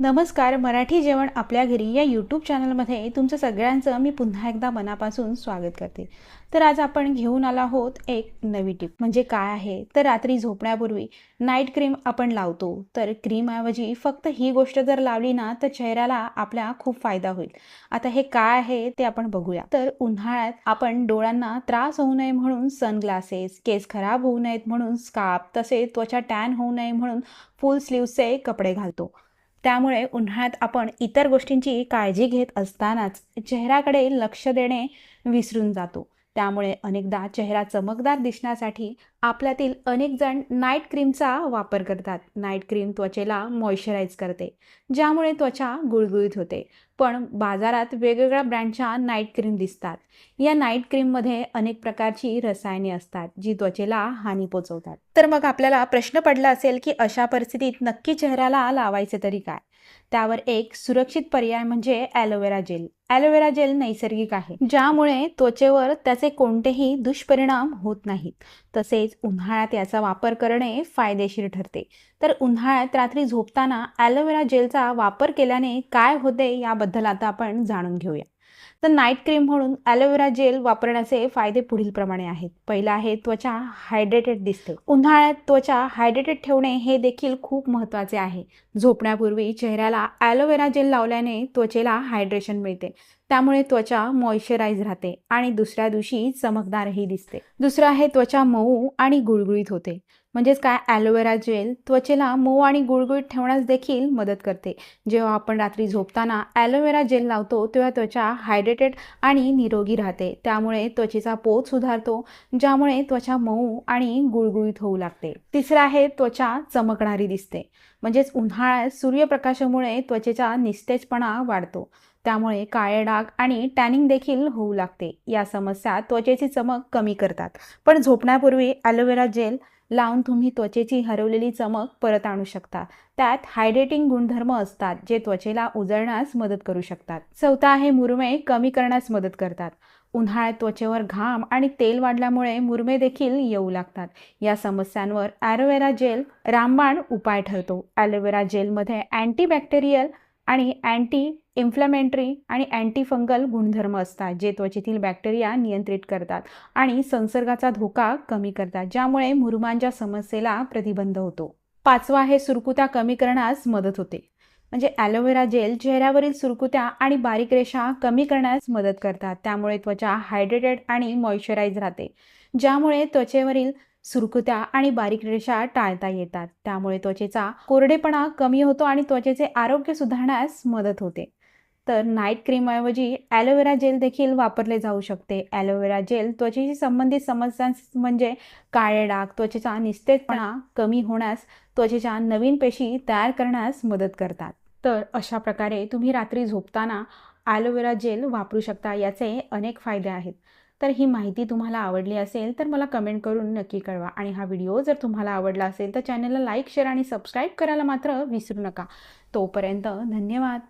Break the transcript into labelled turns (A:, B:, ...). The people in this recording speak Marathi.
A: नमस्कार मराठी जेवण आपल्या घरी या यूट्यूब चॅनलमध्ये तुमचं सगळ्यांचं मी पुन्हा एकदा मनापासून स्वागत करते. तर आज आपण घेऊन आलो आहोत एक नवी टिप म्हणजे काय आहे? तर रात्री झोपण्यापूर्वी नाईट क्रीम आपण लावतो. तर क्रीमऐवजी फक्त ही गोष्ट जर लावली ना तर चेहऱ्याला आपल्या खूप फायदा होईल. आता हे काय आहे ते आपण बघूया. तर उन्हाळ्यात आपण डोळ्यांना त्रास होऊ नये म्हणून सनग्लासेस केस खराब होऊ नयेत म्हणून स्कार्फ तसेच त्वचा टॅन होऊ नये म्हणून फुल स्लीव्हचे कपडे घालतो. त्यामुळे उन्हाळ्यात आपण इतर गोष्टींची काळजी घेत असतानाच चेहऱ्याकडे लक्ष देणे विसरून जातो. त्यामुळे अनेकदा चेहरा चमकदार दिसण्यासाठी आपल्यातील अनेक जण नाईट क्रीमचा वापर करतात. नाईट क्रीम त्वचेला मॉइश्चराईज करते ज्यामुळे त्वचा गुळगुळीत होते. पण बाजारात वेगवेगळ्या ब्रँडच्या नाईट क्रीम दिसतात. या नाईट क्रीममध्ये अनेक प्रकारची रसायने असतात जी त्वचेला हानी पोचवतात. तर मग आपल्याला प्रश्न पडला असेल की अशा परिस्थितीत नक्की चेहऱ्याला लावायचे तरी काय? त्यावर एक सुरक्षित पर्याय म्हणजे ॲलोवेरा जेल. ॲलोवेरा जेल नैसर्गिक आहे ज्यामुळे त्वचेवर त्याचे कोणतेही दुष्परिणाम होत नाहीत. तसेच उन्हाळ्यात याचा वापर करणे फायदेशीर ठरते. तर उन्हाळ्यात रात्री झोपताना ॲलोवेरा जेलचा वापर केल्याने काय होते याबद्दल आता आपण जाणून घेऊया. तर नाईट क्रीम म्हणून ॲलोवेरा जेल वापरण्याचे फायदे पुढील प्रमाणे आहेत. पहिला आहे त्वचा हायड्रेटेड दिसते. उन्हाळ्यात त्वचा हायड्रेटेड ठेवणे हे देखील खूप महत्त्वाचे आहे. झोपण्यापूर्वी चेहऱ्याला ॲलोवेरा जेल लावल्याने त्वचेला हायड्रेशन मिळते. त्यामुळे त्वचा मॉइश्चराईज राहते आणि दुसऱ्या दिवशी चमकदारही दिसते. दुसरं आहे त्वचा मऊ आणि गुळगुळीत होते. म्हणजेच काय? ॲलोवेरा जेल त्वचेला मऊ आणि गुळगुळीत ठेवण्यास देखील मदत करते. जेव्हा आपण रात्री झोपताना ॲलोवेरा जेल लावतो तेव्हा त्वचा हायड्रेटेड आणि निरोगी राहते. त्यामुळे त्वचेचा पोत सुधारतो ज्यामुळे त्वचा मऊ आणि गुळगुळीत होऊ लागते. तिसरं आहे त्वचा चमकणारी दिसते. म्हणजेच उन्हाळ्यात सूर्यप्रकाशामुळे त्वचेचा निस्तेजपणा वाढतो. त्यामुळे काळे डाग आणि टॅनिंग देखील होऊ लागते. या समस्या त्वचेची चमक कमी करतात. पण झोपण्यापूर्वी ॲलोवेरा जेल लावून तुम्ही त्वचेची हरवलेली चमक परत आणू शकता. त्यात हायड्रेटिंग गुणधर्म असतात जे त्वचेला उजळण्यास मदत करू शकतात. चौथा आहे मुरमे कमी करण्यास मदत करतात. उन्हाळ्यात त्वचेवर घाम आणि तेल वाढल्यामुळे मुरमे देखील येऊ लागतात. या समस्यांवर ॲलोवेरा जेल रामबाण उपाय ठरतो. ॲलोवेरा जेलमध्ये अँटीबॅक्टेरियल आणि अँटी इन्फ्लमेंटरी आणि अँटी फंगल गुणधर्म असतात जे त्वचेतील बॅक्टेरिया नियंत्रित करतात आणि संसर्गाचा धोका कमी करतात ज्यामुळे मुरुमांच्या समस्येला प्रतिबंध होतो. पाचवा हे सुरकुत्या कमी करण्यास मदत होते. म्हणजे ॲलोवेरा जेल चेहऱ्यावरील सुरकुत्या आणि बारीक रेषा कमी करण्यास मदत करतात. त्यामुळे त्वचा हायड्रेटेड आणि मॉइश्चराईज राहते. ज्यामुळे त्वचेवरील सुरकुत्या आणि बारीक रेषा टाळता येतात. त्यामुळे त्वचेचा कोरडेपणा कमी होतो आणि त्वचेचे आरोग्य सुधारण्यास मदत होते. तर नाईट क्रीमऐवजी ॲलोवेरा जेल देखील वापरले जाऊ शकते. ॲलोवेरा जेल त्वचेशी संबंधित समस्या म्हणजे काळे डाग त्वचेचा निस्तेजपणा कमी होण्यास त्वचेच्या नवीन पेशी तयार करण्यास मदत करतात. तर अशा प्रकारे तुम्ही रात्री झोपताना ॲलोवेरा जेल वापरू शकता याचे अनेक फायदे आहेत. तर ही माहिती तुम्हाला आवडली असेल तर मला कमेंट करून नक्की कळवा. आणि हा व्हिडिओ जर तुम्हाला आवडला असेल तर चॅनलला लाईक शेअर आणि सबस्क्राईब करायला मात्र विसरू नका. तोपर्यंत धन्यवाद.